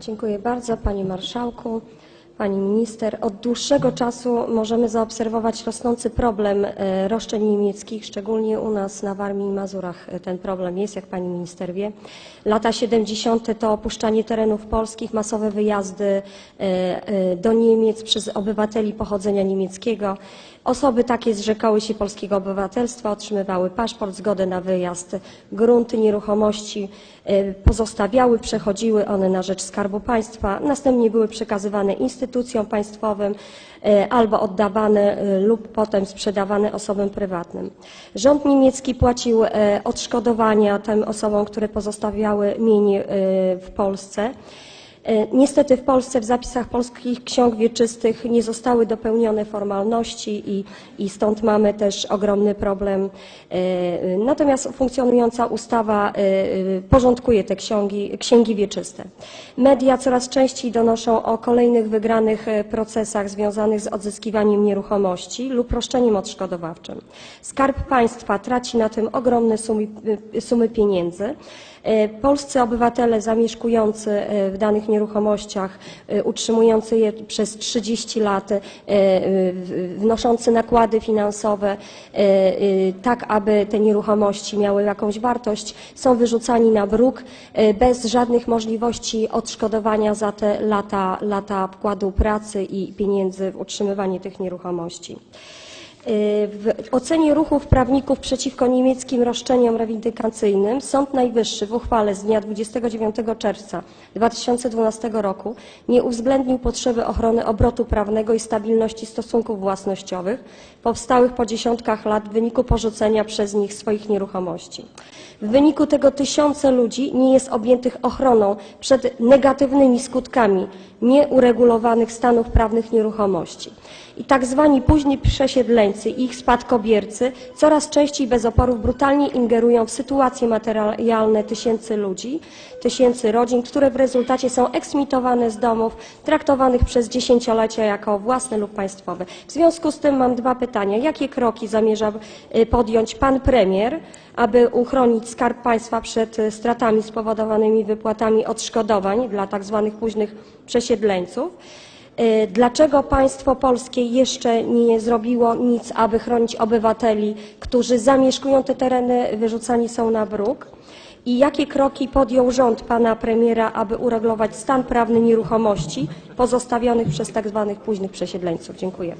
Dziękuję bardzo Panie Marszałku, Pani Minister. Od dłuższego czasu możemy zaobserwować rosnący problem e, roszczeń niemieckich, szczególnie u nas na Warmii i Mazurach e, ten problem jest, jak Pani Minister wie. Lata 70. to opuszczanie terenów polskich, masowe wyjazdy e, do Niemiec przez obywateli pochodzenia niemieckiego. Osoby takie zrzekały się polskiego obywatelstwa, otrzymywały paszport, zgodę na wyjazd, grunty, nieruchomości pozostawiały, przechodziły one na rzecz Skarbu Państwa, następnie były przekazywane instytucjom państwowym e, albo oddawane lub potem sprzedawane osobom prywatnym. Rząd niemiecki płacił e, odszkodowania tym osobom, które pozostawiały mienie w Polsce. E, Niestety w Polsce w zapisach polskich ksiąg wieczystych nie zostały dopełnione formalności i, i stąd mamy też ogromny problem. E, Natomiast funkcjonująca ustawa e, porządkuje te księgi, księgi wieczyste. Media coraz częściej donoszą o kolejnych wygranych procesach związanych z odzyskiwaniem nieruchomości lub roszczeniem odszkodowawczym. Skarb Państwa traci na tym ogromne sumy, sumy pieniędzy. Polscy obywatele zamieszkujący w danych nieruchomościach, e, utrzymujący je przez 30 lat, e, w- wnoszący nakłady finansowe, tak aby te nieruchomości miały jakąś wartość, są wyrzucani na bruk bez żadnych możliwości odszkodowania za te lata, lata wkładu pracy i pieniędzy w utrzymywanie tych nieruchomości. W ocenie ruchów prawników przeciwko niemieckim roszczeniom rewindykacyjnym Sąd Najwyższy w uchwale z dnia 29 czerwca 2012 roku nie uwzględnił potrzeby ochrony obrotu prawnego i stabilności stosunków własnościowych powstałych po dziesiątkach lat w wyniku porzucenia przez nich swoich nieruchomości. W wyniku tego tysiące ludzi nie jest objętych ochroną przed negatywnymi skutkami nieuregulowanych stanów prawnych nieruchomości. I tak zwani późni przesiedleńcy i ich spadkobiercy coraz częściej bez oporów brutalnie ingerują w sytuacje materialne tysięcy ludzi, tysięcy rodzin, które w rezultacie są eksmitowane z domów, traktowanych przez dziesięciolecia jako własne lub państwowe. W związku z tym mam dwa pytania. Jakie kroki zamierza y, podjąć pan premier, aby uchronić Skarb Państwa przed y, stratami spowodowanymi wypłatami odszkodowań dla tzw. późnych przesiedleńców? Y, Dlaczego państwo polskie jeszcze nie zrobiło nic, aby chronić obywateli, którzy zamieszkują te tereny, wyrzucani są na bruk? I jakie kroki podjął rząd pana premiera, aby uregulować stan prawny nieruchomości pozostawionych przez tzw. późnych przesiedleńców? Dziękuję.